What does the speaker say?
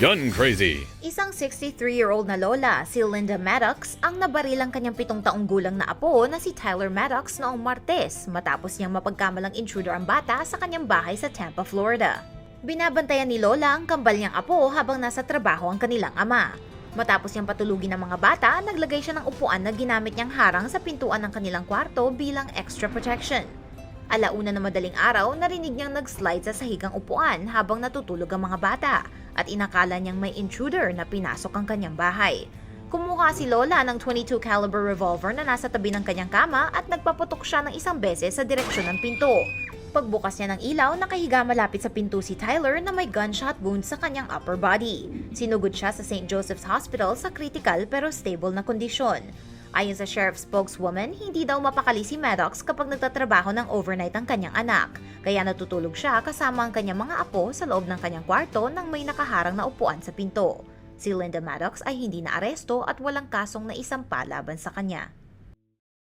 Gun crazy. Isang 63-year-old na lola, si Linda Maddox, ang nabarilang kanyang pitong taong gulang na apo na si Tyler Maddox noong Martes matapos niyang mapagkamalang intruder ang bata sa kanyang bahay sa Tampa, Florida. Binabantayan ni Lola ang kambal niyang apo habang nasa trabaho ang kanilang ama. Matapos niyang patulugin ng mga bata, naglagay siya ng upuan na ginamit niyang harang sa pintuan ng kanilang kwarto bilang extra protection. Alauna na madaling araw, narinig niyang nag-slide sa sahigang upuan habang natutulog ang mga bata at inakala niyang may intruder na pinasok ang kanyang bahay. Kumuha si Lola ng 22 caliber revolver na nasa tabi ng kanyang kama at nagpaputok siya ng isang beses sa direksyon ng pinto. Pagbukas niya ng ilaw, nakahiga malapit sa pinto si Tyler na may gunshot wound sa kanyang upper body. Sinugod siya sa St. Joseph's Hospital sa critical pero stable na kondisyon. Ayon sa sheriff spokeswoman, hindi daw mapakali si Maddox kapag nagtatrabaho ng overnight ang kanyang anak. Kaya natutulog siya kasama ang kanyang mga apo sa loob ng kanyang kwarto nang may nakaharang na upuan sa pinto. Si Linda Maddox ay hindi na aresto at walang kasong na isampa laban sa kanya.